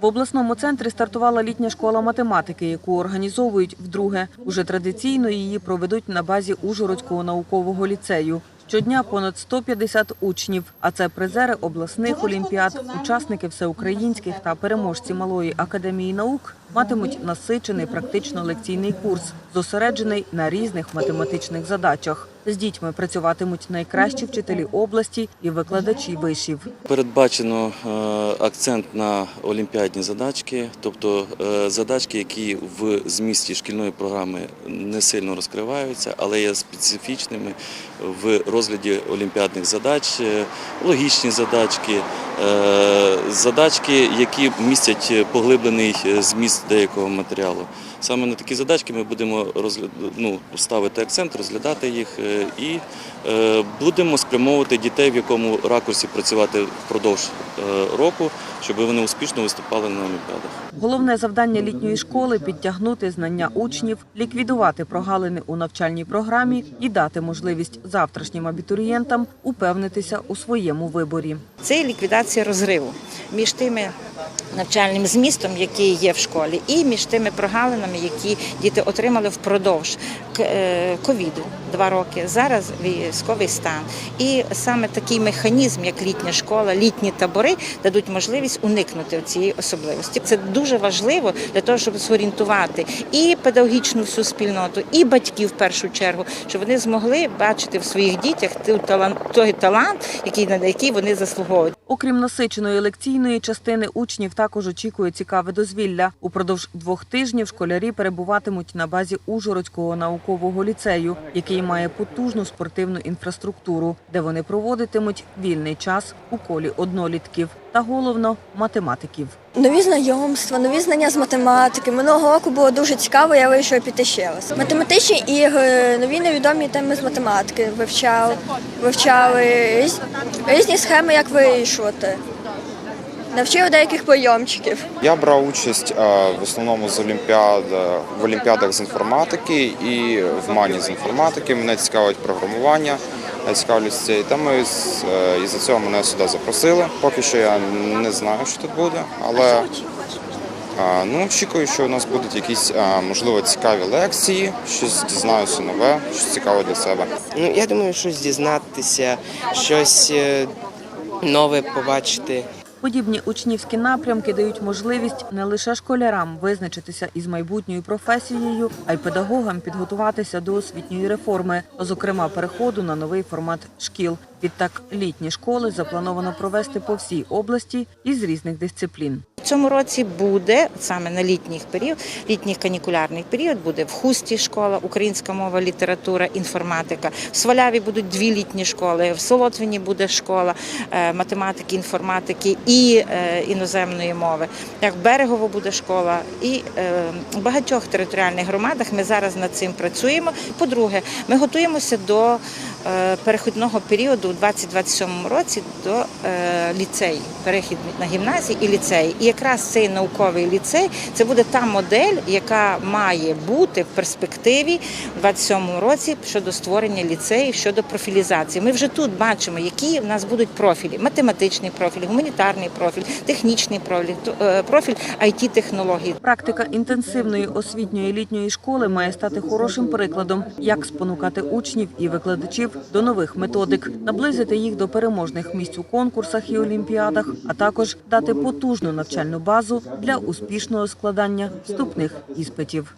В обласному центрі стартувала літня школа математики, яку організовують вдруге. Уже традиційно її проведуть на базі Ужгородського наукового ліцею. Щодня понад 150 учнів, а це призери обласних олімпіад, учасники всеукраїнських та переможці малої академії наук матимуть насичений практично лекційний курс, зосереджений на різних математичних задачах. З дітьми працюватимуть найкращі вчителі області і викладачі вишів. Передбачено е, акцент на олімпіадні задачки, тобто е, задачки, які в змісті шкільної програми не сильно розкриваються, але є специфічними в розгляді олімпіадних задач, е, логічні задачки, задачки, які містять поглиблений зміст деякого матеріалу. Саме на такі задачки ми будемо розгля... ну, ставити акцент, розглядати їх і е, будемо спрямовувати дітей, в якому ракурсі працювати впродовж е, року, щоб вони успішно виступали на олімпіадах. Головне завдання літньої школи підтягнути знання учнів, ліквідувати прогалини у навчальній програмі і дати можливість завтрашнім абітурієнтам упевнитися у своєму виборі. Це ліквідація розриву між тими навчальним змістом, який є в школі, і між тими прогалинами, які діти отримали впродовж е, ковіду два роки. Зараз військовий стан. І саме такий механізм, як літня школа, літні табори, дадуть можливість уникнути цієї особливості. Це дуже важливо для того, щоб зорієнтувати і педагогічну всю спільноту, і батьків в першу чергу, щоб вони змогли бачити в своїх дітях той талант, який на який вони заслуговують. Окрім насиченої лекційної частини, учнів також очікує цікаве дозвілля. Упродовж двох тижнів школярі перебуватимуть на базі Ужгородського наукового ліцею, який має потужну спортивну інфраструктуру, де вони проводитимуть вільний час у колі однолітків та головно математиків. Нові знайомства, нові знання з математики. Минулого року було дуже цікаво, я вирішила піти ще раз. Математичні ігри, нові невідомі теми з математики вивчали, вивчали різ- різні схеми, як вирішувати. Навчили деяких прийомчиків. Я брав участь е, в основному з олімпіад в олімпіадах з інформатики і в мані з інформатики. Мене цікавить програмування, цікавлюсь цією темою. е, І за цього мене сюди запросили. Поки що я не знаю, що тут буде, але ну, очікую, що у нас будуть якісь можливо цікаві лекції, щось дізнаюся нове, щось цікаве для себе. Ну, я думаю, щось дізнатися, щось е, нове побачити. Подібні учнівські напрямки дають можливість не лише школярам визначитися із майбутньою професією, а й педагогам підготуватися до освітньої реформи, зокрема переходу на новий формат шкіл. Відтак літні школи заплановано провести по всій області із різних дисциплін. Цьому році буде саме на літній період, літній канікулярний період буде в Хусті школа, українська мова, література, інформатика. В Сваляві будуть дві літні школи, в Солотвині буде школа е, математики, інформатики і е, іноземної мови. Як Берегово буде школа, і е, в багатьох територіальних громадах ми зараз над цим працюємо. По-друге, ми готуємося до е, перехідного періоду у 2027 році до е, ліцею, перехід на гімназії і ліцеї. Якраз цей науковий ліцей це буде та модель, яка має бути в перспективі у 2027 році щодо створення ліцеїв, щодо профілізації. Ми вже тут бачимо, які в нас будуть профілі: математичний профіль, гуманітарний профіль, технічний профіль, е, профіль it технологій Практика інтенсивної освітньої літньої школи має стати хорошим прикладом, як спонукати учнів і викладачів до нових методик, наблизити їх до переможних місць у конкурсах і олімпіадах, а також дати потужну навчальну базу для успішного складання вступних іспитів.